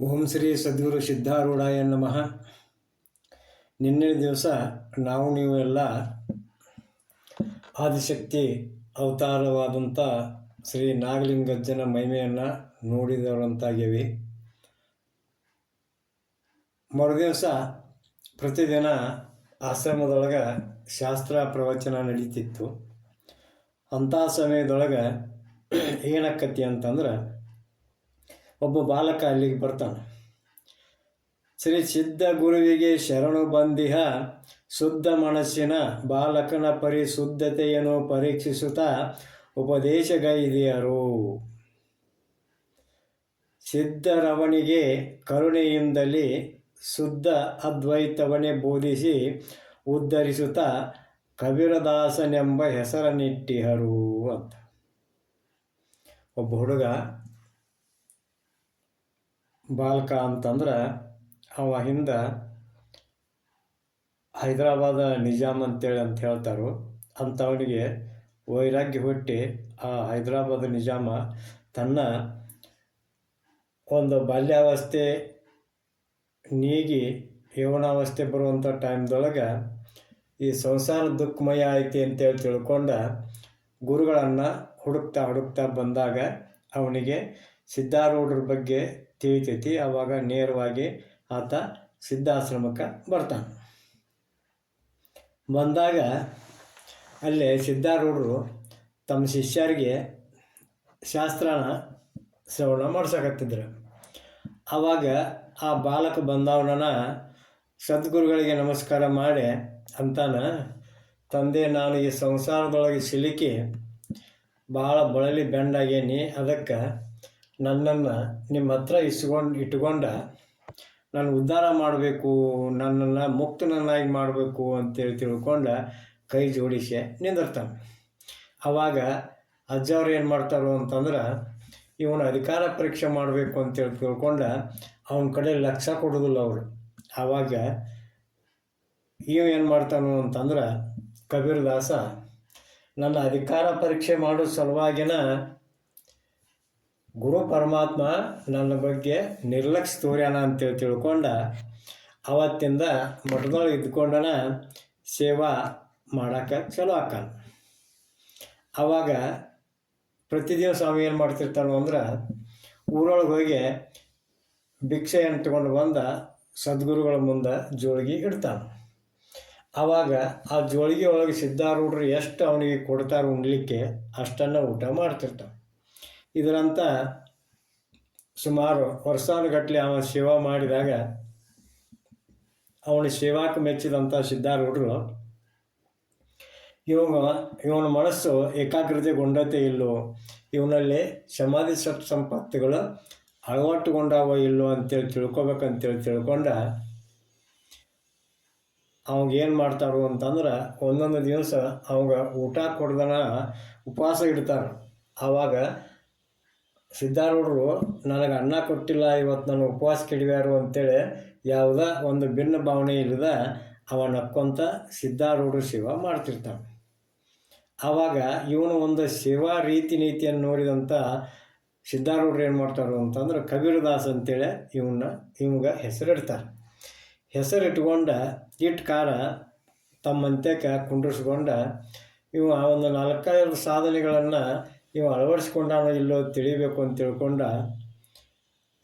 ಓಂ ಶ್ರೀ ಸದ್ಗುರು ಸಿದ್ಧಾರೂಢಾಯ ನಮಃ. ನಿನ್ನೆ ದಿವಸ ನಾವು ನೀವು ಎಲ್ಲ ಆದಿಶಕ್ತಿ ಅವತಾರವಾದಂಥ ಶ್ರೀ ನಾಗಲಿಂಗಜ್ಜನ ಮಹಿಮೆಯನ್ನು ನೋಡಿದವರಂತಾಗ್ಯವಿ ಮರುದಿವಸ ಪ್ರತಿದಿನ ಆಶ್ರಮದೊಳಗೆ ಶಾಸ್ತ್ರ ಪ್ರವಚನ ನಡೀತಿತ್ತು. ಅಂಥ ಸಮಯದೊಳಗೆ ಏನಕ್ಕತಿ ಅಂತಂದ್ರೆ ಒಬ್ಬ ಬಾಲಕ ಅಲ್ಲಿಗೆ ಬರ್ತಾನೆ. ಶ್ರೀ ಸಿದ್ಧ ಗುರುವಿಗೆ ಶರಣು ಬಂದಿಹ, ಶುದ್ಧ ಮನಸ್ಸಿನ ಬಾಲಕನ ಪರಿಶುದ್ಧತೆಯನ್ನು ಪರೀಕ್ಷಿಸುತ್ತಾ ಉಪದೇಶಗೈದಿಯರು. ಸಿದ್ಧರವನಿಗೆ ಕರುಣೆಯಿಂದಲೇ ಶುದ್ಧ ಅದ್ವೈತವನೇ ಬೋಧಿಸಿ ಉದ್ಧರಿಸುತ್ತಾ ಕಬೀರದಾಸನೆಂಬ ಹೆಸರನ್ನಿಟ್ಟಿಹರು ಅಂತ. ಒಬ್ಬ ಹುಡುಗ ಬಾಲಕ ಅಂತಂದ್ರೆ ಅವ ಹಿಂದೆ ಹೈದರಾಬಾದ ನಿಜಾಮ್ ಅಂತೇಳಿ ಅಂತ ಹೇಳ್ತಾರೋ. ಅಂಥವನಿಗೆ ವೈರಾಗ್ಯ ಹುಟ್ಟಿ ಆ ಹೈದರಾಬಾದ್ ನಿಜಾಮ ತನ್ನ ಒಂದು ಬಾಲ್ಯಾವಸ್ಥೆ ನೀಗಿ ಯೌವನಾವಸ್ಥೆ ಬರುವಂಥ ಟೈಮ್ದೊಳಗೆ ಈ ಸಂಸಾರ ದುಃಖಮಯ ಐತಿ ಅಂತೇಳಿ ತಿಳ್ಕೊಂಡ ಗುರುಗಳನ್ನು ಹುಡುಕ್ತಾ ಹುಡುಕ್ತಾ ಬಂದಾಗ ಅವನಿಗೆ ಸಿದ್ಧಾರೂಢರ ಬಗ್ಗೆ ತಿಳಿತೈತಿ. ಆವಾಗ ನೇರವಾಗಿ ಆತ ಸಿದ್ಧಾಶ್ರಮಕ್ಕೆ ಬರ್ತಾನೆ. ಬಂದಾಗ ಅಲ್ಲೇ ಸಿದ್ಧಾರೂಢರು ತಮ್ಮ ಶಿಷ್ಯರಿಗೆ ಶಾಸ್ತ್ರನ ಶ್ರವಣ ಮಾಡ್ಸಕತ್ತಿದ್ರು. ಆವಾಗ ಆ ಬಾಲಕ ಬಂದವನ ಸದ್ಗುರುಗಳಿಗೆ ನಮಸ್ಕಾರ ಮಾಡಿ ಅಂತಾನ, ತಂದೆ, ನಾನು ಈ ಸಂಸಾರದೊಳಗೆ ಸಿಲುಕಿ ಭಾಳ ಬಳಲಿ ಬೆಂಡಾಗೇನಿ ಅದಕ್ಕೆ ನನ್ನನ್ನು ನಿಮ್ಮ ಹತ್ರ ಇಸ್ಕೊಂಡು, ಇಟ್ಕೊಂಡ ನಾನು ಉದ್ಧಾರ ಮಾಡಬೇಕು, ನನ್ನನ್ನು ಮುಕ್ತನನ್ನಾಗಿ ಮಾಡಬೇಕು ಅಂತೇಳಿ ತಿಳ್ಕೊಂಡ ಕೈ ಜೋಡಿಸಿ ನಿಂದಿರ್ತಾನೆ. ಆವಾಗ ಅಜ್ಜವ್ರು ಏನು ಮಾಡ್ತಾರೋ ಅಂತಂದ್ರೆ ಇವನು ಅಧಿಕಾರ ಪರೀಕ್ಷೆ ಮಾಡಬೇಕು ಅಂತೇಳಿ ತಿಳ್ಕೊಂಡ ಅವನ ಕಡೆ ಲಕ್ಷ ಕೊಡೋದಿಲ್ಲ ಅವರು. ಆವಾಗ ಇವ ಏನು ಮಾಡ್ತಾನು ಅಂತಂದ್ರೆ ಕಬೀರದಾಸ ನನ್ನ ಅಧಿಕಾರ ಪರೀಕ್ಷೆ ಮಾಡೋ ಸಲುವಾಗಿನ ಗುರು ಪರಮಾತ್ಮ ನನ್ನ ಬಗ್ಗೆ ನಿರ್ಲಕ್ಷ್ಯ ತೋರ್ಯಾನ ಅಂತೇಳಿ ತಿಳ್ಕೊಂಡ ಅವತ್ತಿಂದ ಮಠದೊಳಗೆ ಇದ್ಕೊಂಡನ ಸೇವಾ ಮಾಡಕ್ಕೆ ಚಲೋ ಆಕಾನ. ಆವಾಗ ಪ್ರತಿದಿನ ಸ್ವಾಮಿ ಏನು ಮಾಡ್ತಿರ್ತಾನೋ ಅಂದ್ರೆ ಊರೊಳಗೆ ಹೋಗಿ ಭಿಕ್ಷೆಯನ್ನು ತಗೊಂಡು ಬಂದ ಸದ್ಗುರುಗಳ ಮುಂದೆ ಜೋಳಿಗೆ ಇಡ್ತಾನೆ. ಆವಾಗ ಆ ಜೋಳಿಗೆ ಒಳಗೆ ಸಿದ್ಧಾರೂಢರು ಎಷ್ಟು ಅವನಿಗೆ ಕೊಡ್ತಾರೆ ಉಣ್ಲಿಕ್ಕೆ ಅಷ್ಟನ್ನು ಊಟ ಮಾಡ್ತಿರ್ತಾನೆ. ಇದರಂತ ಸುಮಾರು ವರ್ಷಾನುಗಟ್ಟಲೆ ಅವನ ಸೇವಾ ಮಾಡಿದಾಗ ಅವನ ಸೇವಾಕ್ಕೆ ಮೆಚ್ಚಿದಂಥ ಸಿದ್ಧಾರೂಢರು ಇವನ ಇವನ ಮನಸ್ಸು ಏಕಾಗ್ರತೆಗೊಂಡತೆ ಇಲ್ಲೋ, ಇವನಲ್ಲಿ ಸಮಾಧಿ ಸತ್ ಸಂಪತ್ತುಗಳು ಅಳವಟ್ಟುಗೊಂಡಾವ ಇಲ್ಲೋ ಅಂತೇಳಿ ತಿಳ್ಕೊಬೇಕಂತೇಳಿ ತಿಳ್ಕೊಂಡ ಏನು ಮಾಡ್ತಾರೋ ಅಂತಂದ್ರೆ ಒಂದೊಂದು ದಿವಸ ಅವಾಗ ಊಟ ಕೊಡ್ದನ ಉಪವಾಸ ಇಡ್ತಾರೆ. ಆವಾಗ ಸಿದ್ಧಾರೂಢರು, ನನಗೆ ಅನ್ನ ಕೊಟ್ಟಿಲ್ಲ, ಇವತ್ತು ನಾನು ಉಪವಾಸ ಕಡಿವ್ಯಾರು ಅಂತೇಳಿ ಯಾವುದ ಒಂದು ಭಿನ್ನ ಭಾವನೆ ಇಲ್ಲದ ಅವ ನಕ್ಕೊಂತ ಸಿದ್ಧಾರೂಢರು ಶಿವ ಮಾಡ್ತಿರ್ತಾನೆ. ಆವಾಗ ಇವನು ಒಂದು ಸೇವಾ ರೀತಿ ನೀತಿಯನ್ನು ನೋಡಿದಂಥ ಸಿದ್ಧಾರೂಢರು ಏನು ಮಾಡ್ತಾರೋ ಅಂತಂದ್ರೆ ಕಬೀರದಾಸ್ ಅಂತೇಳಿ ಇವನ್ನ, ಇವಾಗ ಹೆಸರಿಡ್ತಾರೆ. ಹೆಸರಿಟ್ಕೊಂಡ ಇಟ್ಟು ಕಾರ ತಮ್ಮಂತೆ ಕುಂಡ್ರಿಸ್ಕೊಂಡ ಇವ ಒಂದು ನಾಲ್ಕೈದು ಸಾಧನೆಗಳನ್ನು ಇವ ಅಳವಡಿಸ್ಕೊಂಡಾನೋ ಇಲ್ಲೋ ತಿಳಿಬೇಕು ಅಂತ ತಿಳ್ಕೊಂಡ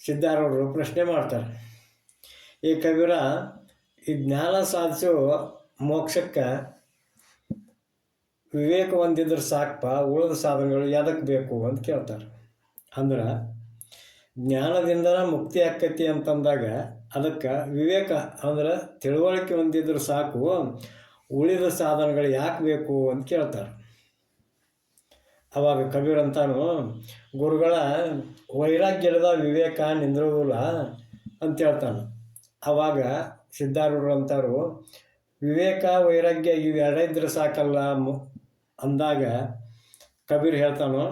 ಸಿದ್ಧಾರವರು ಪ್ರಶ್ನೆ ಮಾಡ್ತಾರೆ. ಈ ಕಬೀರ, ಈ ಜ್ಞಾನ ಸಾಧಿಸೋ ಮೋಕ್ಷಕ್ಕೆ ವಿವೇಕ ಹೊಂದಿದ್ರೆ ಸಾಕಪ್ಪ ಉಳಿದ ಸಾಧನೆಗಳು ಯಾದಕ್ಕೆ ಬೇಕು? ಅಂತ ಕೇಳ್ತಾರೆ. ಅಂದ್ರೆ ಜ್ಞಾನದಿಂದ ಮುಕ್ತಿ ಆಕತಿ ಅಂತಂದಾಗ ಅದಕ್ಕೆ ವಿವೇಕ ಅಂದ್ರೆ ತಿಳುವಳಿಕೆ ಹೊಂದಿದ್ರೆ ಸಾಕು, ಉಳಿದ ಸಾಧನಗಳು ಯಾಕೆ ಬೇಕು ಅಂತ ಕೇಳ್ತಾರೆ. ಅವಾಗ ಕಬೀರ್ ಅಂತಾನು ಗುರುಗಳ ವೈರಾಗ್ಯದ ವಿವೇಕ ನಿಂದಿರೋದಿಲ್ಲ ಅಂತ ಹೇಳ್ತಾನೆ. ಅವಾಗ ಸಿದ್ಧಾರೂಢರು ಅಂತಾರು ವಿವೇಕ, ವೈರಾಗ್ಯ ಇವು ಇದ್ರೆ ಸಾಕಲ್ಲ ಅಂದಾಗ ಕಬೀರ್ ಹೇಳ್ತಾನು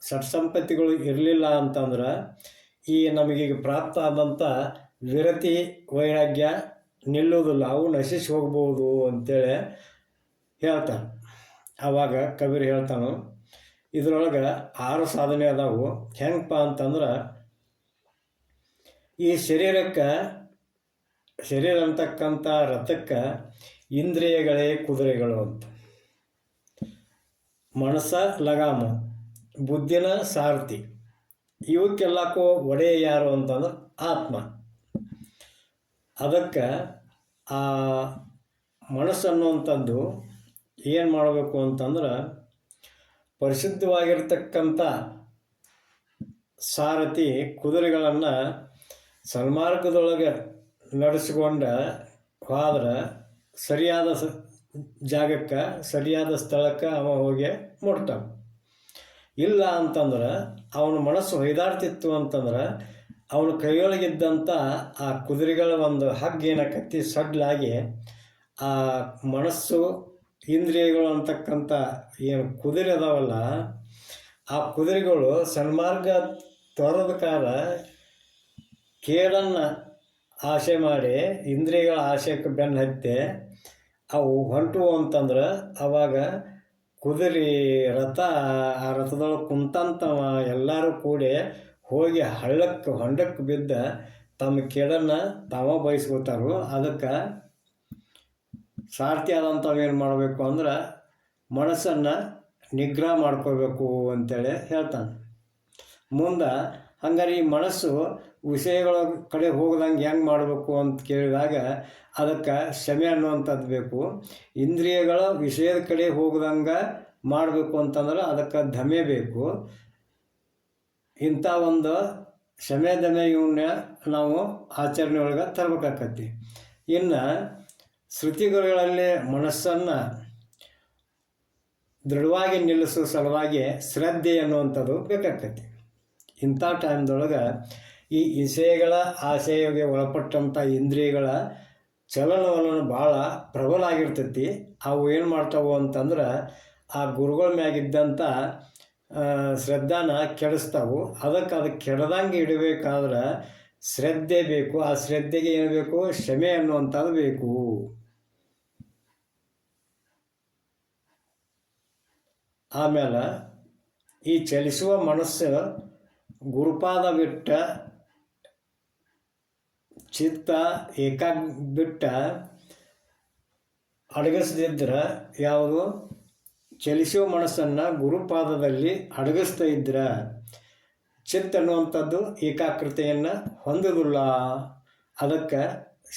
ಸಟ್ಸಂಪತ್ತಿಗಳು ಇರಲಿಲ್ಲ ಅಂತಂದ್ರೆ ಈ ನಮಗೀಗ ಪ್ರಾಪ್ತ ಆದಂಥ ವಿರತಿ ವೈರಾಗ್ಯ ನಿಲ್ಲುವುದಿಲ್ಲ, ಅವು ನಶಿಸಿ ಹೋಗ್ಬೋದು ಅಂತೇಳಿ ಹೇಳ್ತಾನೆ. ಆವಾಗ ಕಬೀರ್ ಹೇಳ್ತಾನು ಇದರೊಳಗೆ ಆರು ಸಾಧನೆ ಅದಾವು. ಹೆಂಗಪ್ಪ ಅಂತಂದ್ರೆ ಈ ಶರೀರಕ್ಕೆ, ಶರೀರ ಅಂತಕ್ಕಂಥ ರಥಕ್ಕೆ ಇಂದ್ರಿಯಗಳೇ ಕುದುರೆಗಳು ಅಂತ. ಮನಸ್ಸ, ಲಗಾಮ, ಬುದ್ಧಿನ ಸಾರಥಿ ಇವಕ್ಕೆಲ್ಲಕ್ಕೂ ಒಡೆಯ ಯಾರು ಅಂತಂದ್ರೆ ಆತ್ಮ. ಅದಕ್ಕೆ ಆ ಮನಸ್ಸನ್ನುವಂಥದ್ದು ಏನು ಮಾಡಬೇಕು ಅಂತಂದ್ರೆ ಪರಿಶುದ್ಧವಾಗಿರ್ತಕ್ಕಂಥ ಸಾರಥಿ ಕುದುರೆಗಳನ್ನು ಸನ್ಮಾರ್ಗದೊಳಗೆ ನಡೆಸಿಕೊಂಡ ಹೋದ್ರೆ ಸರಿಯಾದ ಸ, ಜಾಗಕ್ಕೆ, ಸರಿಯಾದ ಸ್ಥಳಕ್ಕೆ ಅವ ಹೋಗಿ ಮುಟ್ತಾನೆ ಇಲ್ಲ ಅಂತಂದ್ರೆ ಅವನ ಮನಸ್ಸು ಹೊಯ್ದಾಡ್ತಿತ್ತು ಅಂತಂದ್ರೆ ಅವನ ಕೈಯೊಳಗಿದ್ದಂಥ ಆ ಕುದುರೆಗಳ ಒಂದು ಹಗ್ಗ ಏನಾಕತ್ತಿ ಸಡ್ಲಾಗಿ ಆ ಮನಸ್ಸು ಇಂದ್ರಿಯಗಳು ಅಂತಕ್ಕಂಥ ಏನು ಕುದುರೆ ಅದಾವಲ್ಲ, ಆ ಕುದುರೆಗಳು ಸನ್ಮಾರ್ಗ ತೊರೆದ ಕಾಲ ಕೇಳನ್ನು ಆಸೆ ಮಾಡಿ, ಇಂದ್ರಿಯಗಳ ಆಶಯಕ್ಕೆ ಬೆನ್ನು ಹತ್ತಿ, ಅವು ಹೊಂಟು ಅಂತಂದ್ರೆ ಅವಾಗ ಕುದುರೆ ರಥ, ಆ ರಥದೊಳಗೆ ಕುಂತಂತ ಎಲ್ಲರೂ ಕೂಡಿ ಹೋಗಿ ಹಳ್ಳಕ್ಕೆ, ಹೊಂಡಕ್ಕೆ ಬಿದ್ದ ತಮ್ಮ ಕೇಳನ್ನು ತಾವ ಬಯಸ್ಕೋತಾರು. ಅದಕ್ಕೆ ಸಾರ್ಥಿ ಆದಂಥವು ಏನು ಮಾಡಬೇಕು ಅಂದ್ರೆ ಮನಸ್ಸನ್ನು ನಿಗ್ರಹ ಮಾಡ್ಕೋಬೇಕು ಅಂತೇಳಿ ಹೇಳ್ತಾನೆ. ಮುಂದೆ ಹಂಗಾರೆ ಈ ಮನಸ್ಸು ವಿಷಯಗಳ ಕಡೆ ಹೋಗ್ದಂಗೆ ಹೆಂಗೆ ಮಾಡಬೇಕು ಅಂತ ಕೇಳಿದಾಗ ಅದಕ್ಕೆ ಕ್ಷಮೆ ಅನ್ನುವಂಥದ್ದು ಬೇಕು. ಇಂದ್ರಿಯಗಳ ವಿಷಯದ ಕಡೆ ಹೋಗ್ದಂಗೆ ಮಾಡಬೇಕು ಅಂತಂದ್ರೆ ಅದಕ್ಕೆ ಧಮೆ ಬೇಕು. ಇಂಥ ಒಂದು ಶಮೆ ದಮೆ ಇವನ್ನ ನಾವು ಆಚರಣೆ ಒಳಗೆ ತರಬೇಕಾಕತಿ ಇನ್ನು ಶ್ರುತಿಗಳಲ್ಲಿ ಮನಸ್ಸನ್ನು ದೃಢವಾಗಿ ನಿಲ್ಲಿಸೋ ಸಲುವಾಗಿ ಶ್ರದ್ಧೆ ಅನ್ನುವಂಥದ್ದು ಬೇಕಾಗ್ತೈತಿ. ಇಂಥ ಟೈಮ್ದೊಳಗೆ ಈ ಇಸೆಗಳ ಆಸೆಗೆ ಒಳಪಟ್ಟಂಥ ಇಂದ್ರಿಯಗಳ ಚಲನವಲನ ಭಾಳ ಪ್ರಬಲ ಆಗಿರ್ತೈತಿ. ಅವು ಏನು ಮಾಡ್ತಾವು ಅಂತಂದ್ರೆ ಆ ಗುರುಗಳ ಮ್ಯಾಗಿದ್ದಂಥ ಶ್ರದ್ಧಾನ ಕೆಡಿಸ್ತಾವು. ಅದಕ್ಕೆ ಅದಕ್ಕೆ ಕೆಡದಂಗೆ ಇಡಬೇಕಾದ್ರೆ ಶ್ರದ್ಧೆ ಬೇಕು. ಆ ಶ್ರದ್ಧೆಗೆ ಏನು ಬೇಕು? ಕ್ಷಮೆ ಅನ್ನುವಂಥದ್ದು ಬೇಕು. ಆಮೇಲೆ ಈ ಚಲಿಸುವ ಮನಸ್ಸು ಗುರುಪಾದ ಬಿಟ್ಟ ಚಿತ್ತ ಏಕಾಗ್ ಬಿಟ್ಟ ಅಡಗಿಸದಿದ್ರೆ ಯಾವುದು? ಚಲಿಸುವ ಮನಸ್ಸನ್ನು ಗುರುಪಾದದಲ್ಲಿ ಅಡಗಿಸ್ತಾ ಇದ್ರೆ ಚಿತ್ತ ಅನ್ನುವಂಥದ್ದು ಏಕಾಗ್ರತೆಯನ್ನು ಹೊಂದೋದಿಲ್ಲ ಅದಕ್ಕೆ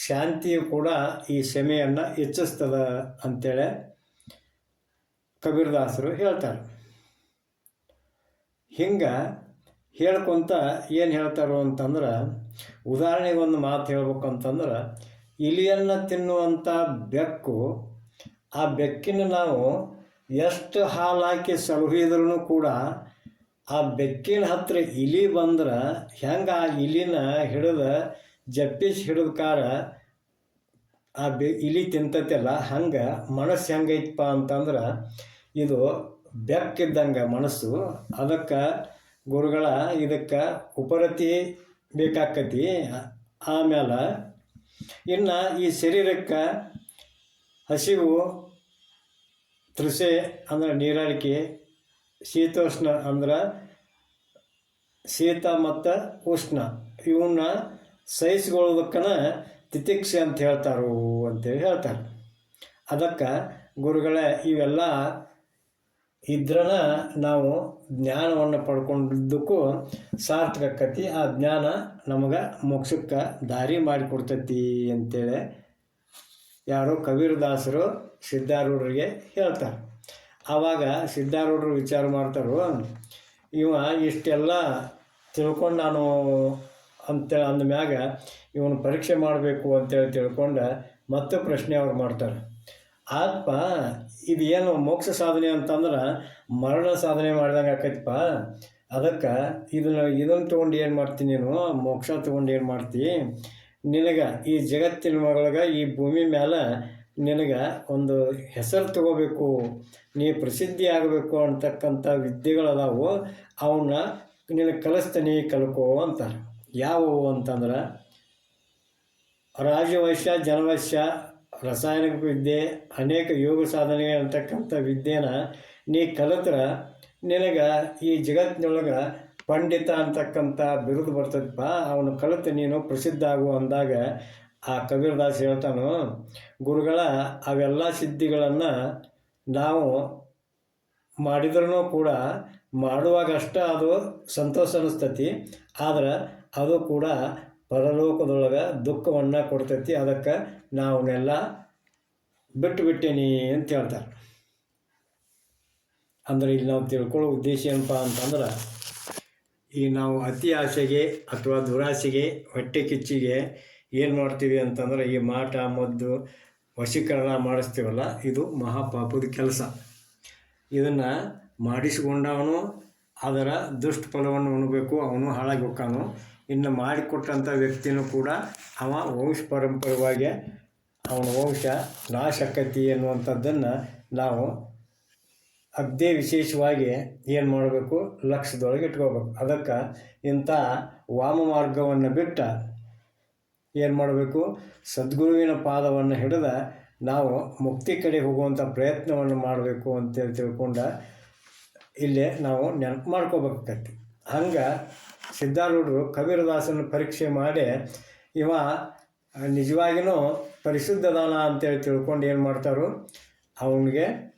ಶಾಂತಿಯು ಕೂಡ ಈ ಕ್ಷಮೆಯನ್ನು ಹೆಚ್ಚಿಸ್ತದೆ ಅಂತೇಳಿ ಕಬೀರ್ದಾಸರು ಹೇಳ್ತಾರೆ. ಹಿಂಗೆ ಹೇಳ್ಕೊತ ಏನು ಹೇಳ್ತಾರೋ ಅಂತಂದ್ರೆ ಉದಾಹರಣೆಗೆ ಒಂದು ಮಾತು ಹೇಳ್ಬೇಕು ಅಂತಂದ್ರೆ ಇಲಿಯನ್ನು ತಿನ್ನುವಂಥ ಬೆಕ್ಕು, ಆ ಬೆಕ್ಕಿನ ನಾವು ಎಷ್ಟು ಹಾಲು ಹಾಕಿ ಸಲಹಿದ್ರೂ ಕೂಡ ಆ ಬೆಕ್ಕಿನ ಹತ್ರ ಇಲಿ ಬಂದ್ರೆ ಹೆಂಗೆ ಆ ಇಲಿನ ಹಿಡಿದು ಜಪ್ಪಿಸಿ ಹಿಡಿದ ಕಾರ ಆ ಬೆ, ಇಲಿ ತಿಂತತಿಲ್ಲ, ಹಂಗೆ ಮನಸ್ಸು ಹೆಂಗೈತಪ್ಪ ಅಂತಂದ್ರೆ ಇದು ಬೆಕ್ಕಿದ್ದಂಗೆ ಮನಸ್ಸು, ಅದಕ್ಕೆ ಗುರುಗಳ ಇದಕ್ಕೆ ಉಪರತಿ ಬೇಕಾಕತಿ. ಆಮೇಲೆ ಇನ್ನು ಈ ಶರೀರಕ್ಕೆ ಹಸಿವು ತೃಷೆ ಅಂದ್ರೆ ನೀರಾಳಿಕೆ, ಶೀತೋಷ್ಣ ಅಂದ್ರೆ ಶೀತ ಮತ್ತು ಉಷ್ಣ. ಇವನ್ನ ಸಹಿಸ್ಕೊಳ್ಳೋದಕ್ಕನ ತಿತಿಕ್ಷೆ ಅಂತ ಹೇಳ್ತಾರೋ ಅಂತೇಳಿ ಹೇಳ್ತಾರೆ. ಅದಕ್ಕೆ ಗುರುಗಳೇ ಇವೆಲ್ಲ ಇದ್ರನ ನಾವು ಜ್ಞಾನವನ್ನು ಪಡ್ಕೊಂಡಿದ್ದಕ್ಕೂ ಸಾರ್ಥಕ ಆಕತಿ. ಆ ಜ್ಞಾನ ನಮಗೆ ಮೋಕ್ಷಕ್ಕೆ ದಾರಿ ಮಾಡಿಕೊಡ್ತೈತಿ ಅಂತೇಳಿ ಯಾರೋ ಕಬೀರದಾಸರು ಸಿದ್ಧಾರೂಢರಿಗೆ ಹೇಳ್ತಾರೆ. ಆವಾಗ ಸಿದ್ಧಾರೂಢರು ವಿಚಾರ ಮಾಡ್ತಾರೋ, ಇವ ಇಷ್ಟೆಲ್ಲ ತಿಳ್ಕೊಂಡು ನಾನು ಅಂತೇಳಿ ಅಂದಮ್ಯಾಗ ಇವನು ಪರೀಕ್ಷೆ ಮಾಡಬೇಕು ಅಂತೇಳಿ ತಿಳ್ಕೊಂಡು ಮತ್ತೆ ಪ್ರಶ್ನೆ ಅವ್ರು ಮಾಡ್ತಾರೆ. ಆತ್ಮ ಇದೇನು ಮೋಕ್ಷ ಸಾಧನೆ ಅಂತಂದ್ರೆ ಮರಣ ಸಾಧನೆ ಮಾಡ್ದಂಗೆ ಆಕೈತಿಪ್ಪ. ಅದಕ್ಕೆ ಇದನ್ನ, ಇದನ್ನು ತೊಗೊಂಡು ಏನು ಮಾಡ್ತೀನಿ ನೀನು? ಮೋಕ್ಷ ತೊಗೊಂಡು ಏನು ಮಾಡ್ತಿ? ನಿನಗೆ ಈ ಜಗತ್ತಿನ ಮಗಳಿಗೆ ಈ ಭೂಮಿ ಮೇಲೆ ನಿನಗೆ ಒಂದು ಹೆಸರು ತಗೋಬೇಕು. ನೀ ಪ್ರಸಿದ್ಧಿ ಆಗಬೇಕು ಅಂತಕ್ಕಂಥ ವಿದ್ಯೆಗಳದಾವು. ಅವನ್ನ ನಿನಗೆ ಕಲಿಸ್ತೀನಿ, ಕಲ್ಕೋ ಅಂತಾರೆ. ಯಾವುವು ಅಂತಂದ್ರೆ? ರಾಜವೈಶ್ಯ, ಜನವೈಶ್ಯ ರಾಸಾಯನಿಕ ವಿದ್ಯೆ, ಅನೇಕ ಯೋಗ ಸಾಧನೆ ಅಂತಕ್ಕಂಥ ವಿದ್ಯೆನ ನೀ ಕಲಿತ್ರ ನಿನಗೆ ಈ ಜಗತ್ತಿನೊಳಗೆ ಪಂಡಿತ ಅಂತಕ್ಕಂಥ ಬಿರುದು ಬರ್ತದಪ್ಪ ಅವನು ಕಲಿತು ನೀನು ಪ್ರಸಿದ್ಧ ಆಗು ಅಂದಾಗ ಆ ಕಬೀರದಾಸ್ ಹೇಳ್ತಾನು, ಗುರುಗಳ, ಅವೆಲ್ಲ ಸಿದ್ಧಿಗಳನ್ನು ನಾವು ಮಾಡಿದ್ರೂ ಕೂಡ ಮಾಡುವಾಗ ಅಷ್ಟೇ ಅದು ಸಂತೋಷ ಅನ್ನಿಸ್ತತಿ, ಆದ್ರೆ ಅದು ಕೂಡ ಪರಲೋಕದೊಳಗೆ ದುಃಖವನ್ನು ಕೊಡ್ತೈತಿ. ಅದಕ್ಕೆ ನಾವನ್ನೆಲ್ಲ ಬಿಟ್ಟು ಬಿಟ್ಟೇನಿ ಅಂತ ಹೇಳ್ತಾರೆ. ಅಂದ್ರೆ ಇಲ್ಲಿ ನಾವು ತಿಳ್ಕೊಳ್ಳೋ ಉದ್ದೇಶ ಏನಪ್ಪ ಅಂತಂದ್ರೆ, ಈ ನಾವು ಅತಿ ಆಸೆಗೆ ಅಥವಾ ದುರಾಸೆಗೆ, ಹೊಟ್ಟೆ ಕಿಚ್ಚಿಗೆ ಏನು ಮಾಡ್ತೀವಿ ಅಂತಂದ್ರೆ, ಈ ಮಾಟ, ಮದ್ದು, ವಶೀಕರಣ ಮಾಡಿಸ್ತೀವಲ್ಲ, ಇದು ಮಹಾಪಾಪದ ಕೆಲಸ. ಇದನ್ನು ಮಾಡಿಸಿಕೊಂಡವನು ಅದರ ದುಷ್ಫಲವನ್ನು ಉಣಬೇಕು, ಅವನು ಹಾಳಾಗಿ ಹೋಗ್ತಾನು. ಇನ್ನು ಮಾಡಿಕೊಟ್ಟಂಥ ವ್ಯಕ್ತಿನೂ ಕೂಡ ಅವ ವಂಶ ಪರಂಪರವಾಗಿ ಅವನ ವಂಶ ನಾಶ ಆಕತಿ ಅನ್ನುವಂಥದ್ದನ್ನು ನಾವು ಅದೇ ವಿಶೇಷವಾಗಿ ಏನು ಮಾಡಬೇಕು? ಲಕ್ಷದೊಳಗೆ ಇಟ್ಕೋಬೇಕು. ಅದಕ್ಕೆ ಇಂಥ ವಾಮ ಮಾರ್ಗವನ್ನು ಬಿಟ್ಟ ಏನು ಮಾಡಬೇಕು? ಸದ್ಗುರುವಿನ ಪಾದವನ್ನು ಹಿಡಿದ ನಾವು ಮುಕ್ತಿ ಕಡೆ ಹೋಗುವಂಥ ಪ್ರಯತ್ನವನ್ನು ಮಾಡಬೇಕು ಅಂತೇಳಿ ತಿಳ್ಕೊಂಡ ಇಲ್ಲೇ ನಾವು ನೆನಪು ಮಾಡ್ಕೋಬೇಕಾಕತಿ ಹಂಗೆ ಸಿದ್ಧಾರೂಢರು ಕಬೀರದಾಸನ ಪರೀಕ್ಷೆ ಮಾಡಿ ಇವ ನಿಜವಾಗಿಯೂ ಪರಿಶುದ್ಧದಾನ ಅಂತೇಳಿ ತಿಳ್ಕೊಂಡು ಏನು ಮಾಡ್ತಾರೋ ಅವನಿಗೆ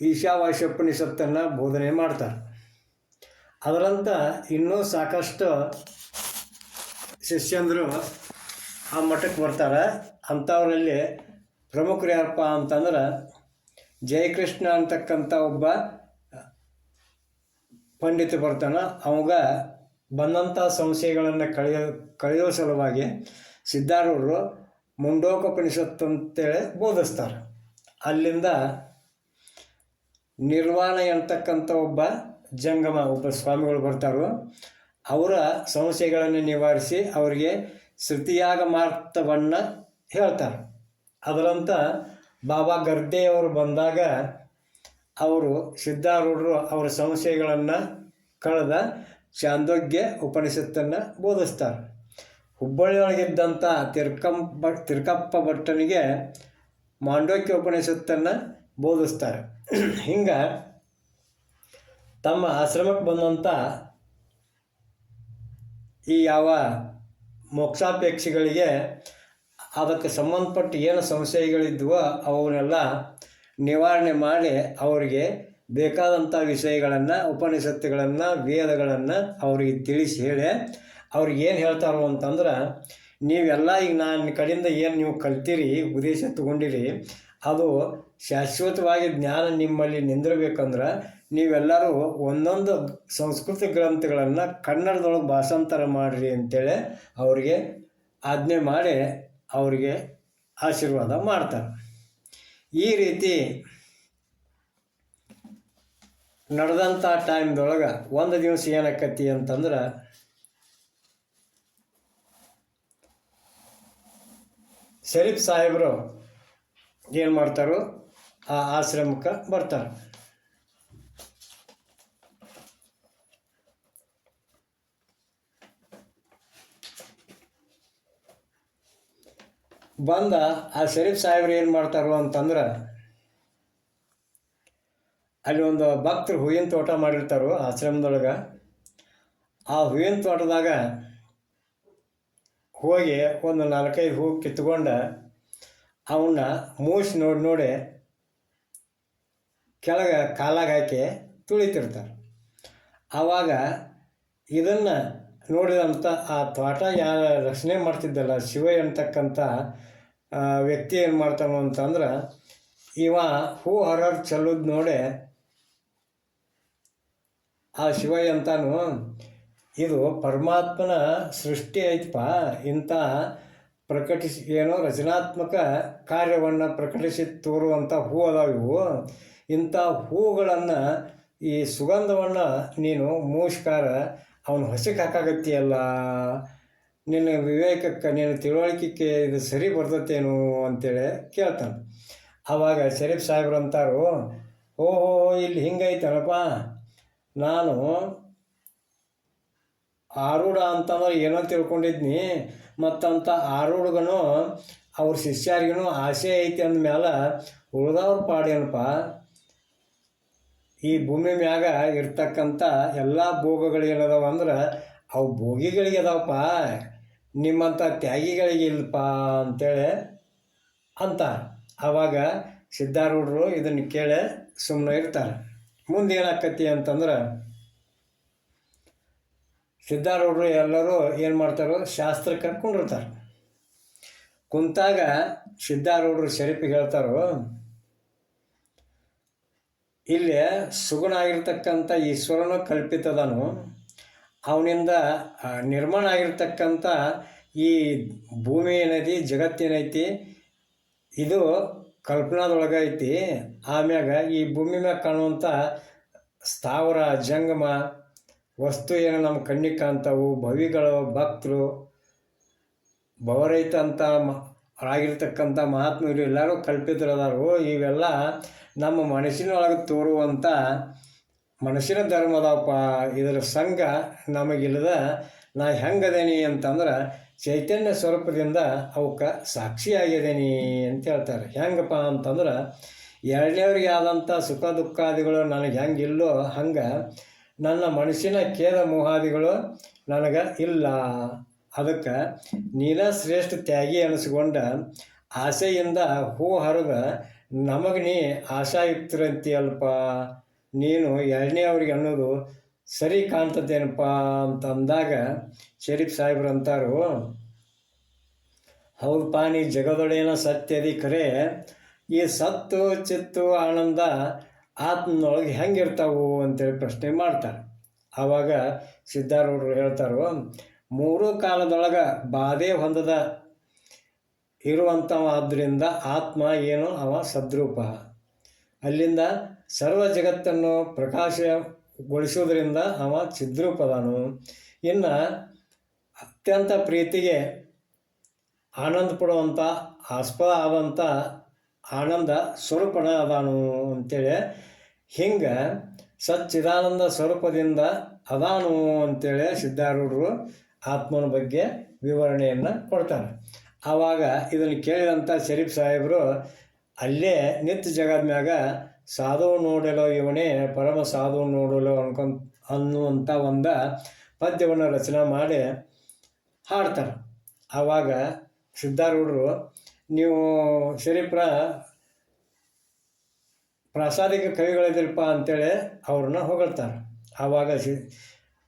ಈಶಾವಾಸ್ಯೋಪನಿಷತ್ತನ್ನು ಬೋಧನೆ ಮಾಡ್ತಾರೆ. ಅದರಂತ ಇನ್ನೂ ಸಾಕಷ್ಟು ಶಿಷ್ಯಂದರು ಆ ಮಠಕ್ಕೆ ಬರ್ತಾರೆ. ಅಂಥವರಲ್ಲಿ ಪ್ರಮುಖರು ಯಾರಪ್ಪ ಅಂತಂದ್ರೆ ಜಯಕೃಷ್ಣ ಅಂತಕ್ಕಂಥ ಒಬ್ಬ ಪಂಡಿತ ಬರ್ತಾನ. ಅವಾಗ ಬಂದಂಥ ಸಂಶಯಗಳನ್ನು ಕಳೆಯೋ ಕಳೆಯೋ ಸಲುವಾಗಿ ಸಿದ್ಧಾರೂಢರು ಮುಂಡೋಕೋಪನಿಷತ್ತು ಅಂತೇಳಿ ಬೋಧಿಸ್ತಾರೆ. ಅಲ್ಲಿಂದ ನಿರ್ವಾಣ ಅಂತಕ್ಕಂಥ ಒಬ್ಬ ಜಂಗಮ, ಒಬ್ಬ ಸ್ವಾಮಿಗಳು ಬರ್ತಾರೋ. ಅವರ ಸಮಸ್ಯೆಗಳನ್ನು ನಿವಾರಿಸಿ ಅವರಿಗೆ ಶ್ರುತಿಯಾಗ ಮಾರ್ಥವನ್ನು ಹೇಳ್ತಾರೆ. ಅದರಂತ ಬಾಬಾ ಗರ್ದೆಯವರು ಬಂದಾಗ ಅವರು ಸಿದ್ಧಾರೂಢರು ಅವರ ಸಂಶಯಗಳನ್ನು ಕಳೆದ ಚಾಂದೋಗ್ಯ ಉಪನಿಷತ್ತನ್ನು ಬೋಧಿಸ್ತಾರೆ. ಹುಬ್ಬಳ್ಳಿಯೊಳಗಿದ್ದಂಥ ತಿರ್ಕಂ ಭಟ್ ತಿರ್ಕಪ್ಪ ಭಟ್ಟನಿಗೆ ಮಾಂಡೋಕ್ಯ ಉಪನಿಷತ್ತನ್ನು ಬೋಧಿಸ್ತಾರೆ. ಹಿಂಗೆ ತಮ್ಮ ಆಶ್ರಮಕ್ಕೆ ಬಂದಂಥ ಈ ಯಾವ ಮೋಕ್ಷಾಪೇಕ್ಷಿಗಳಿಗೆ ಅದಕ್ಕೆ ಸಂಬಂಧಪಟ್ಟ ಏನು ಸಂಶಯಗಳಿದ್ವೋ ಅವನ್ನೆಲ್ಲ ನಿವಾರಣೆ ಮಾಡಿ ಅವರಿಗೆ ಬೇಕಾದಂಥ ವಿಷಯಗಳನ್ನು, ಉಪನಿಷತ್ತುಗಳನ್ನು, ವೇದಗಳನ್ನು ಅವರಿಗೆ ತಿಳಿಸಿ ಹೇಳಿ ಅವ್ರಿಗೆ ಏನು ಹೇಳ್ತಾರೋ ಅಂತಂದ್ರೆ, ನೀವೆಲ್ಲ ಈಗ ನಾನು ಕಡೆಯಿಂದ ಏನು ನೀವು ಕಲ್ತೀರಿ, ಉದ್ದೇಶ ತಗೊಂಡಿರಿ, ಅದು ಶಾಶ್ವತವಾಗಿ ಜ್ಞಾನ ನಿಮ್ಮಲ್ಲಿ ನಿಂದಿರಬೇಕಂದ್ರೆ ನೀವೆಲ್ಲರೂ ಒಂದೊಂದು ಸಂಸ್ಕೃತ ಗ್ರಂಥಗಳನ್ನು ಕನ್ನಡದೊಳಗೆ ಭಾಷಾಂತರ ಮಾಡಿರಿ ಅಂತೇಳಿ ಅವರಿಗೆ ಆಜ್ಞೆ ಮಾಡಿ ಅವರಿಗೆ ಆಶೀರ್ವಾದ ಮಾಡ್ತಾರೆ. ಈ ರೀತಿ ನಡೆದಂಥ ಟೈಮ್ದೊಳಗೆ ಒಂದು ದಿವಸ ಏನಾಕತಿ ಅಂತಂದ್ರೆ ಶರೀಫ್ ಸಾಹೇಬರು ಏನು ಮಾಡ್ತಾರೋ ಆ ಆಶ್ರಮಕ್ಕೆ ಬರ್ತಾರೆ. ಬಂದ ಆ ಶರೀಫ್ ಸಾಹೇಬ್ರು ಏನು ಮಾಡ್ತಾರೋ ಅಂತಂದ್ರೆ ಅಲ್ಲಿ ಒಂದು ಭಕ್ತರು ಹೂವಿನ ತೋಟ ಮಾಡಿರ್ತಾರೋ ಆಶ್ರಮದೊಳಗೆ, ಆ ಹೂವಿನ ತೋಟದಾಗ ಹೋಗಿ ಒಂದು ನಾಲ್ಕೈದು ಹೂ ಕಿತ್ಕೊಂಡು ಅವನ್ನ ಮೂಸಿ ನೋಡಿ ನೋಡಿ ಕೆಳಗೆ ಕಾಲಾಗ ಹಾಕಿ ತುಳಿತಿರ್ತಾರೆ. ಆವಾಗ ಇದನ್ನು ನೋಡಿದಂಥ ಆ ತೋಟ ಯಾರ ರಕ್ಷಣೆ ಮಾಡ್ತಿದ್ದಲ್ಲ ಶಿವ ಅಂತಕ್ಕಂಥ ವ್ಯಕ್ತಿ ಏನು ಮಾಡ್ತಾನೋ ಅಂತಂದ್ರೆ, ಇವ ಹೂ ಹರರ್ ಚೆಲ್ಲೋದು ನೋಡಿ, ಆ ಶಿವ ಅಂತಾನು, ಇದು ಪರಮಾತ್ಮನ ಸೃಷ್ಟಿ ಐತಪ್ಪ, ಇಂಥ ಪ್ರಕಟಿಸಿ, ಏನೋ ರಚನಾತ್ಮಕ ಕಾರ್ಯವನ್ನು ಪ್ರಕಟಿಸಿ ತೋರುವಂಥ ಹೂ ಅದಾವ ಇವು. ಇಂಥ ಹೂಗಳನ್ನು ಈ ಸುಗಂಧವನ್ನು ನೀನು ಮೂಷ್ಕಾರ ಅವನು ಹೊಸಕ್ಕೆ ಹಾಕಾಗತ್ತೀಯಲ್ಲ? ನಿನ್ನ ವಿವೇಕಕ್ಕೆ, ನಿನ್ನ ತಿಳುವಳಿಕೆ ಇದು ಸರಿ ಬರ್ತತೇನು ಅಂತೇಳಿ ಕೇಳ್ತಾನೆ. ಆವಾಗ ಶರೀಫ್ ಸಾಹೇಬ್ರು ಅಂತಾರು, ಓಹೋ, ಇಲ್ಲಿ ಹಿಂಗೈತನಪ್ಪ? ನಾನು ಆರೂಢ ಅಂತಂದ್ರೆ ಏನೋ ತಿಳ್ಕೊಂಡಿದ್ನಿ ಮತ್ತಂತ ಆರೂಢಗನು, ಅವ್ರ ಶಿಷ್ಯರಿಗೂ ಆಸೆ ಐತಿ ಅಂದ ಮೇಲೆ ಉಳ್ದವ್ರ ಪಾಡೇನಪ್ಪ? ಈ ಭೂಮಿ ಮ್ಯಾಗ ಇರ್ತಕ್ಕಂಥ ಎಲ್ಲ ಭೋಗಗಳು ಏನದಾವ ಅಂದ್ರೆ ಅವು ಭೋಗಿಗಳಿಗೆ ಅದಾವಪ್ಪ. ನಿಮ್ಮಂಥ ತ್ಯಾಗಿಗಳಿಗೆ ಇಲ್ಲಪ್ಪ ಅಂತೇಳಿ ಅಂತ ಆವಾಗ ಸಿದ್ಧಾರೂಢರು ಇದನ್ನು ಕೇಳಿ ಸುಮ್ಮನೆ ಇರ್ತಾರೆ. ಮುಂದೆ ಏನಾಕತಿ ಅಂತಂದ್ರೆ ಸಿದ್ಧಾರೂಢರು ಎಲ್ಲರೂ ಏನು ಮಾಡ್ತಾರೋ? ಶಾಸ್ತ್ರ ಕರ್ಕೊಂಡಿರ್ತಾರೆ. ಕುಂತಾಗ ಸಿದ್ಧಾರೂಢರು ಶರೀಫಿಗೆ ಹೇಳ್ತಾರೋ ಇಲ್ಲಿ ಸುಗುಣ ಆಗಿರ್ತಕ್ಕಂಥ ಈಶ್ವರನು ಕಲ್ಪಿತದನು. ಅವನಿಂದ ನಿರ್ಮಾಣ ಆಗಿರ್ತಕ್ಕಂಥ ಈ ಭೂಮಿ ಏನೈತಿ ಜಗತ್ತೇನೈತಿ ಇದು ಕಲ್ಪನಾದೊಳಗೈತಿ. ಆಮ್ಯಾಗ ಈ ಭೂಮಿ ಮ್ಯಾಗ ಕಾಣುವಂಥ ಸ್ಥಾವರ, ಜಂಗಮ, ವಸ್ತು ಏನು ನಮ್ಮ ಕಣ್ಣಿಗೆ ಕಾಣ್ತಾವು, ಭವಿಗಳು, ಭಕ್ತರು ಭವರೈತಂಥ ಅಂತ ಆಗಿರ್ತಕ್ಕಂಥ ಮಹಾತ್ಮರು ಎಲ್ಲರೂ ಕಲ್ಪಿತರದಾರು ಇವೆಲ್ಲ ನಮ್ಮ ಮನಸ್ಸಿನೊಳಗೆ ತೋರುವಂಥ ಮನಸ್ಸಿನ ಧರ್ಮದಪ್ಪ, ಇದರ ಸಂಘ ನಮಗಿಲ್ಲದ ನಾ ಹೆಂಗದೇನಿ ಅಂತಂದ್ರೆ ಚೈತನ್ಯ ಸ್ವರೂಪದಿಂದ ಅವಕ್ಕೆ ಸಾಕ್ಷಿಯಾಗಿದ್ದೇನೆ ಅಂತ ಹೇಳ್ತಾರೆ. ಹೆಂಗಪ್ಪ ಅಂತಂದ್ರೆ ಎರಡನೇವ್ರಿಗೆ ಆದಂಥ ಸುಖ ದುಃಖಾದಿಗಳು ನನಗೆ ಹೆಂಗಿಲ್ಲೋ ಹಂಗೆ ನನ್ನ ಮನಸ್ಸಿನ ಖೇದ ಮೋಹಾದಿಗಳು ನನಗೆ ಇಲ್ಲ. ಅದಕ್ಕೆ ನೀನ ಶ್ರೇಷ್ಠ ತ್ಯಾಗಿ ಅನಿಸ್ಕೊಂಡ ಆಸೆಯಿಂದ ಹೂ ಹರಿದ ನಮಗೆ ನೀ ಆಶಾಯುಕ್ತರಂತೀಯಲ್ಪ. ನೀನು ಎರಡನೇ ಅವ್ರಿಗೆ ಅನ್ನೋದು ಸರಿ ಕಾಣ್ತದೇನಪ್ಪ ಅಂತ ಅಂದಾಗ ಶರೀಫ್ ಸಾಹೇಬ್ರು ಅಂತಾರು ಹೌದು ನೀ ಜಗದೊಡೆಯನ ಸತ್ಯದಿ ಖರೆ ಈ ಸತ್ತು, ಚಿತ್ತು, ಆನಂದ ಆತ್ಮನೊಳಗೆ ಹೆಂಗಿರ್ತಾವು? ಅಂತೇಳಿ ಪ್ರಶ್ನೆ ಮಾಡ್ತಾರೆ. ಆವಾಗ ಸಿದ್ಧಾರೂಢರು ಹೇಳ್ತಾರೋ ಮೂರು ಕಾಲದೊಳಗೆ ಬಾಧೆ ಹೊಂದದ ಇರುವಂಥವ ಆದ್ದರಿಂದ ಆತ್ಮ ಏನು? ಅವ ಸದ್ರೂಪ. ಅಲ್ಲಿಂದ ಸರ್ವ ಜಗತ್ತನ್ನು ಪ್ರಕಾಶಗೊಳಿಸೋದ್ರಿಂದ ಅವ ಚಿದ್ರೂಪದನು. ಇನ್ನು ಅತ್ಯಂತ ಪ್ರೀತಿಗೆ ಆನಂದ ಪಡುವಂಥ ಆಸ್ಪದ ಆದಂಥ ಆನಂದ ಸ್ವರೂಪನ ಅದಾನು ಅಂತೇಳಿ. ಹಿಂಗೆ ಸಚ್ಚಿದಾನಂದ ಸ್ವರೂಪದಿಂದ ಅದಾನು ಅಂತೇಳಿ ಸಿದ್ಧಾರೂಢರು ಆತ್ಮನ ಬಗ್ಗೆ ವಿವರಣೆಯನ್ನು ಕೊಡ್ತಾರೆ ಆವಾಗ ಇದನ್ನು ಕೇಳಿದಂಥ ಶರೀಫ್ ಸಾಹೇಬರು, ಅಲ್ಲೇ ನಿತ್ಯ ಜಗದ ಮ್ಯಾಗ ಸಾಧು ನೋಡಲು ಇವನೇ, ಪರಮ ಸಾಧು ನೋಡಲು ಅನ್ಕೊಂತ ಅನ್ನುವಂಥ ಒಂದು ಪದ್ಯವನ್ನು ರಚನೆ ಮಾಡಿ ಹಾಡ್ತಾರೆ ಆವಾಗ ಸಿದ್ಧಾರೂಢರು, ನೀವು ಶರೀಫ್ರ, ಪ್ರಾಸಾದಿಕ ಕವಿಗಳಿದಿರಪ್ಪ ಅಂತೇಳಿ ಅವ್ರನ್ನ ಹೊಗಳ್ತಾರೆ. ಆವಾಗ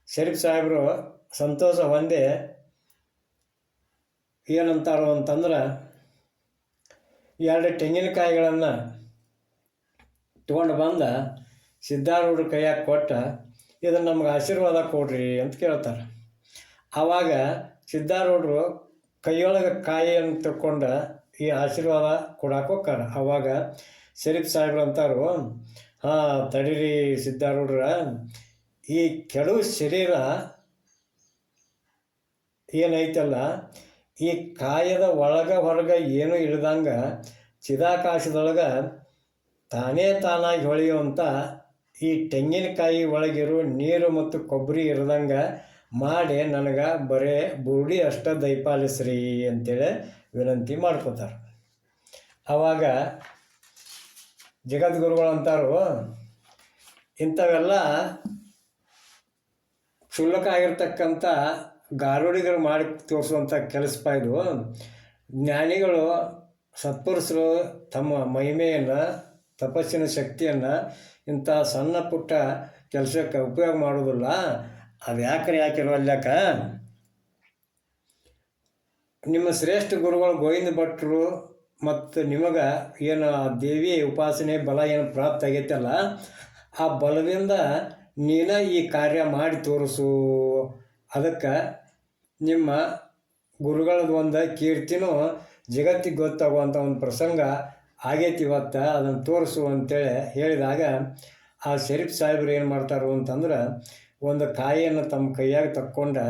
ಶರೀಫ್ ಸಾಹೇಬರು ಸಂತೋಷ ಹೊಂದೆ ಏನಂತಾರೋ ಅಂತಂದ್ರೆ ಎರಡು ತೆಂಗಿನಕಾಯಿಗಳನ್ನು ತೊಗೊಂಡು ಬಂದ ಸಿದ್ಧಾರೂಢ ಕೈಯಾಗ ಕೊಟ್ಟ, ಇದನ್ನು ನಮ್ಗೆ ಆಶೀರ್ವಾದ ಕೊಡ್ರಿ ಅಂತ ಕೇಳ್ತಾರೆ. ಆವಾಗ ಸಿದ್ಧಾರೂಢರು ಕೈಯೊಳಗೆ ಕಾಯಿಯನ್ನು ತಗೊಂಡು ಈ ಆಶೀರ್ವಾದ ಕೊಡಕ್ಕೆ ಹೋಗ್ತಾರೆ. ಆವಾಗ ಶರೀಫ್ ಸಾಹೇಬ್ರು ಅಂತಾರು, ಹಾಂ, ತಡೀರಿ ಸಿದ್ಧಾರೂಢರ, ಈ ಕೆಲವು ಶರೀರ ಏನೈತಲ್ಲ ಈ ಕಾಯದ ಒಳಗ ಹೊರಗ ಏನು ಇಳ್ದಂಗೆ ಚಿದಾಕಾಶದೊಳಗೆ ತಾನೇ ತಾನಾಗಿ ಹೊಳೆಯುವಂಥ ಈ ತೆಂಗಿನಕಾಯಿ ಒಳಗಿರೋ ನೀರು ಮತ್ತು ಕೊಬ್ಬರಿ ಇರದಂಗೆ ಮಾಡಿ ನನಗೆ ಬರೇ ಬುರುಡಿ ಅಷ್ಟ ದಯಪಾಲಿಸ್ರಿ ಅಂತೇಳಿ ವಿನಂತಿ ಮಾಡ್ಕೋತಾರೆ. ಆವಾಗ ಜಗದ್ಗುರುಗಳು ಅಂತಾರು, ಇಂಥವೆಲ್ಲ ಕ್ಷುಲ್ಲಕ ಆಗಿರ್ತಕ್ಕಂಥ ಗಾರುಡಿಗರು ಮಾಡಿ ತೋರಿಸುವಂಥ ಕೆಲಸಪ್ಪ ಇದು. ಜ್ಞಾನಿಗಳು ಸತ್ಪುರುಷರು ತಮ್ಮ ಮಹಿಮೆಯನ್ನು, ತಪಸ್ಸಿನ ಶಕ್ತಿಯನ್ನು ಇಂಥ ಸಣ್ಣ ಪುಟ್ಟ ಕೆಲಸಕ್ಕೆ ಉಪಯೋಗ ಮಾಡೋದಿಲ್ಲ ಅದು ಯಾಕಿರೋ ಅಲ್ಲಕ ನಿಮ್ಮ ಶ್ರೇಷ್ಠ ಗುರುಗಳು ಗೋವಿಂದ ಭಟ್ರು ಮತ್ತು ನಿಮಗೆ ಏನು ಆ ದೇವಿ ಉಪಾಸನೆ ಬಲ ಏನು ಪ್ರಾಪ್ತ ಆಗೈತಲ್ಲ, ಆ ಬಲದಿಂದ ನೀನ ಈ ಕಾರ್ಯ ಮಾಡಿ ತೋರಿಸು. ಅದಕ್ಕೆ ನಿಮ್ಮ ಗುರುಗಳದ್ದು ಒಂದು ಕೀರ್ತಿನೂ ಜಗತ್ತಿಗೆ ಗೊತ್ತಾಗುವಂಥ ಒಂದು ಪ್ರಸಂಗ ಆಗೈತಿ ಇವತ್ತು. ಅದನ್ನು ತೋರಿಸು ಅಂತೇಳಿ ಹೇಳಿದಾಗ ಆ ಶರೀಫ್ ಸಾಹೇಬ್ರು ಏನು ಮಾಡ್ತಾರೆ ಅಂತಂದ್ರೆ ಒಂದು ಕಾಯಿಯನ್ನು ತಮ್ಮ ಕೈಯಾಗ ತಕ್ಕೊಂಡು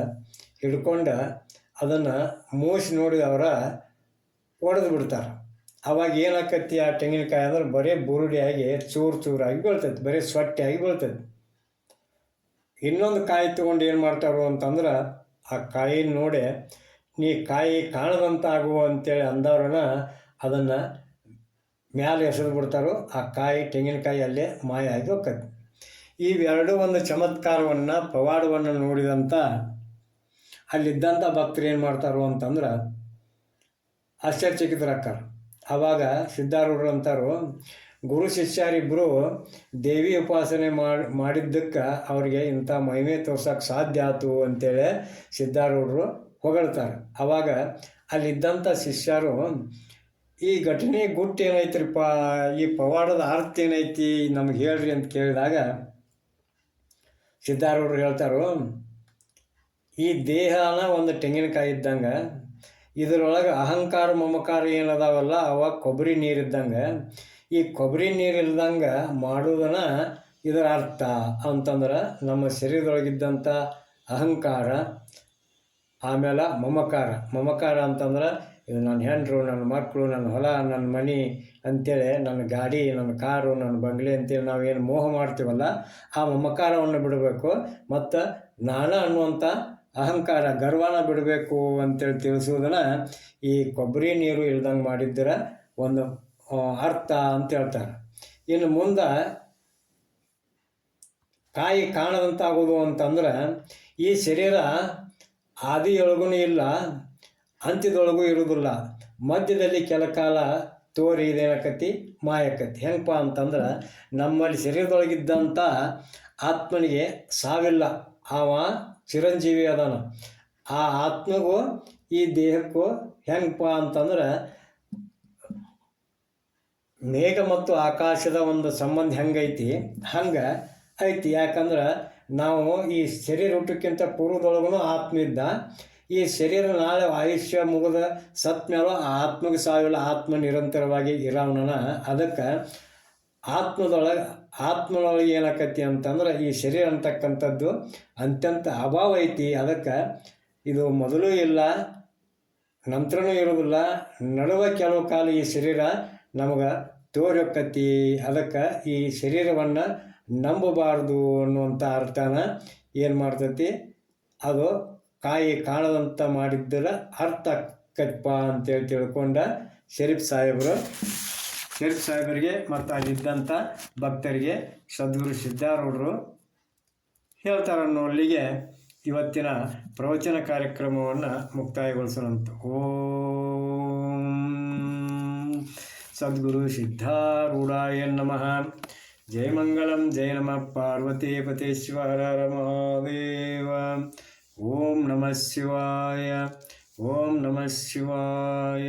ಹಿಡ್ಕೊಂಡು ಅದನ್ನು ಮೂಸಿ ನೋಡಿ ಅವರ ಒಡೆದು ಬಿಡ್ತಾರೆ. ಅವಾಗ ಏನಾಕತಿ ಆ ತೆಂಗಿನಕಾಯಿ ಅಂದ್ರೆ ಬರೀ ಬುರುಡಿಯಾಗಿ ಚೂರು ಚೂರಾಗಿ ಬೀಳ್ತೈತಿ, ಬರೀ ಸೊಟ್ಟೆಯಾಗಿ ಬೀಳ್ತೈತೆ. ಇನ್ನೊಂದು ಕಾಯಿ ತೊಗೊಂಡು ಏನು ಮಾಡ್ತಾರೋ ಅಂತಂದ್ರೆ ಆ ಕಾಯಿನ ನೋಡಿ, ನೀ ಕಾಯಿ ಕಾಣದಂತ ಆಗುವ ಅಂತೇಳಿ ಅಂದವ್ರನ್ನ ಅದನ್ನು ಮ್ಯಾಲೆ ಎಸೆದು ಬಿಡ್ತಾರೋ, ಆ ಕಾಯಿ ತೆಂಗಿನಕಾಯಿ ಅಲ್ಲೇ ಮಾಯ ಆಗಿ ಹೋಗ್ತದೆ ಇವೆರಡೂ ಒಂದು ಚಮತ್ಕಾರವನ್ನು, ಪವಾಡವನ್ನು ನೋಡಿದಂಥ ಅಲ್ಲಿದ್ದಂಥ ಭಕ್ತರು ಏನು ಮಾಡ್ತಾರೋ ಅಂತಂದ್ರೆ ಆಶ್ಚರ್ಯಚಕಿತರಾಕ್ಕಾರ ಆವಾಗ ಸಿದ್ಧಾರೂಢರು ಅಂತಾರು ಗುರು ಶಿಷ್ಯರಿಬ್ಬರು ದೇವಿ ಉಪಾಸನೆ ಮಾಡಿ, ಮಾಡಿದ್ದಕ್ಕೆ ಅವರಿಗೆ ಇಂಥ ಮಹಿಮೆ ತೋರ್ಸೋಕ್ಕೆ ಸಾಧ್ಯ ಆಯ್ತು ಅಂತೇಳಿ ಸಿದ್ಧಾರೂಢರು ಹೊಗಳ್ತಾರೆ. ಆವಾಗ ಅಲ್ಲಿದ್ದಂಥ ಶಿಷ್ಯರು, ಈ ಘಟನೆ ಗುಟ್ಟು ಏನೈತ್ರಿಪ್ಪ ಈ ಪವಾಡದ ಅರ್ಥ ಏನೈತಿ ನಮ್ಗೆ ಹೇಳ್ರಿ ಅಂತ ಕೇಳಿದಾಗ ಸಿದ್ಧಾರೂಢರು ಹೇಳ್ತಾರೋ, ಈ ದೇಹನ ಒಂದು ತೆಂಗಿನಕಾಯಿ ಇದ್ದಂಗೆ, ಇದರೊಳಗೆ ಅಹಂಕಾರ ಮಮಕಾರ ಏನದಾವಲ್ಲ ಅವಾಗ ಕೊಬ್ಬರಿ ನೀರಿದ್ದಂಗೆ ಈ ಕೊಬ್ಬರಿ ನೀರು ಇಲ್ದಂಗೆ ಮಾಡೋದನ್ನ ಇದರ ಅರ್ಥ ಅಂತಂದ್ರೆ ನಮ್ಮ ಶರೀರದೊಳಗಿದ್ದಂಥ ಅಹಂಕಾರ, ಆಮೇಲೆ ಮಮಕಾರ. ಮಮಕಾರ ಅಂತಂದ್ರೆ ಇದು ನನ್ನ ಹೆಂಡರು, ನನ್ನ ಮಕ್ಕಳು ನನ್ನ ಹೊಲ, ನನ್ನ ಮನೆ ಅಂತೇಳಿ ನನ್ನ ಗಾಡಿ, ನನ್ನ ಕಾರು, ನನ್ನ ಬಂಗ್ಲೆ ಅಂತೇಳಿ ನಾವೇನು ಮೋಹ ಮಾಡ್ತೀವಲ್ಲ, ಆ ಮಮಕಾರವನ್ನು ಬಿಡಬೇಕು. ಮತ್ತು ನಾನ ಅನ್ನುವಂಥ ಅಹಂಕಾರ, ಗರ್ವನ ಬಿಡಬೇಕು ಅಂತೇಳಿ ತಿಳಿಸೋದನ್ನ ಈ ಕೊಬ್ಬರಿ ನೀರು ಇಲ್ದಂಗೆ ಮಾಡಿದ್ರೆ ಒಂದು ಅರ್ಥ ಅಂತ ಹೇಳ್ತಾರೆ. ಇನ್ನು ಮುಂದೆ ಕಾಯಿ ಕಾಣದಂತಾಗೋದು ಅಂತಂದ್ರೆ ಈ ಶರೀರ ಆದಿಯೊಳಗೂ ಇಲ್ಲ, ಅಂತ್ಯದೊಳಗೂ ಇರುವುದಿಲ್ಲ. ಮಧ್ಯದಲ್ಲಿ ಕೆಲ ಕಾಲ ತೋರಿ ಇದೇನಕತಿ ಮಾಯಕತಿ ಹೆಂಗಪ್ಪ ಅಂತಂದ್ರೆ ನಮ್ಮಲ್ಲಿ ಶರೀರದೊಳಗಿದ್ದಂಥ ಆತ್ಮನಿಗೆ ಸಾವಿಲ್ಲ. ಅವ ಚಿರಂಜೀವಿ ಅದಾನ. ಆ ಆತ್ಮಗೂ ಈ ದೇಹಕ್ಕೂ ಹೆಂಗಪ್ಪ ಅಂತಂದ್ರೆ ಮೇಘ ಮತ್ತು ಆಕಾಶದ ಒಂದು ಸಂಬಂಧ ಹೆಂಗೈತಿ? ಹಂಗೆ ಐತಿ. ಯಾಕಂದ್ರೆ ನಾವು ಈ ಶರೀರ ಹುಟ್ಟಕ್ಕಿಂತ ಪೂರ್ವದೊಳಗೂ ಆತ್ಮ ಇದ್ದ ಈ ಶರೀರ ನಾಳೆ ಆಯುಷ್ಯ ಮುಗಿದ ಸತ್ ಆ ಆತ್ಮಗೆ ಸಾವಿಲ್ಲ ಆತ್ಮ ನಿರಂತರವಾಗಿ ಇರೋವನ ಅದಕ್ಕೆ ಆತ್ಮದೊಳಗೆ ಆತ್ಮದೊಳಗೆ ಏನಾಕತಿ ಅಂತಂದ್ರೆ ಈ ಶರೀರ ಅಂತಕ್ಕಂಥದ್ದು ಅತ್ಯಂತ ಅಭಾವ ಐತಿ. ಅದಕ್ಕೆ ಇದು ಮೊದಲು ಇಲ್ಲ, ನಂತರನೂ ಇರೋದಿಲ್ಲ, ನಡುವೆ ಕೆಲವು ಕಾಲ ಈ ಶರೀರ ನಮಗೆ ತೋರಕ್ಕತಿ ಅದಕ್ಕೆ ಈ ಶರೀರವನ್ನು ನಂಬಬಾರ್ದು ಅನ್ನುವಂಥ ಅರ್ಥನ ಏನು ಮಾಡ್ತತಿ? ಅದು ಕಾಯಿ ಕಾಣದಂತ ಮಾಡಿದ್ದರ ಅರ್ಥ ಆಕ್ಕತ್ಪ ಅಂತೇಳಿ ತಿಳ್ಕೊಂಡ ಶರೀಫ್ ಸಾಹೇಬರು. ಶರೀಫ್ ಸಾಹೇಬರಿಗೆ ಮತ್ತು ಅಲ್ಲಿದ್ದಂಥ ಭಕ್ತರಿಗೆ ಸದ್ಗುರು ಸಿದ್ಧಾರೂಢರು ಹೇಳ್ತಾರೆ ಅನ್ನೋಲ್ಲಿಗೆ ಇವತ್ತಿನ ಪ್ರವಚನ ಕಾರ್ಯಕ್ರಮವನ್ನು ಮುಕ್ತಾಯಗೊಳಿಸೋಣಂತ. ಓಂ ಸದ್ಗುರು ಸಿದ್ಧಾರೂಢಾಯ ನಮಃ ಜಯ ಮಂಗಳಂ ಜಯ ನಮಃ ಪಾರ್ವತಿ ಪತೇಶ್ವರ ಮಹಾದೇವ ಓಂ ನಮಃ ಶಿವಾಯ ಓಂ ನಮಃ ಶಿವಾಯ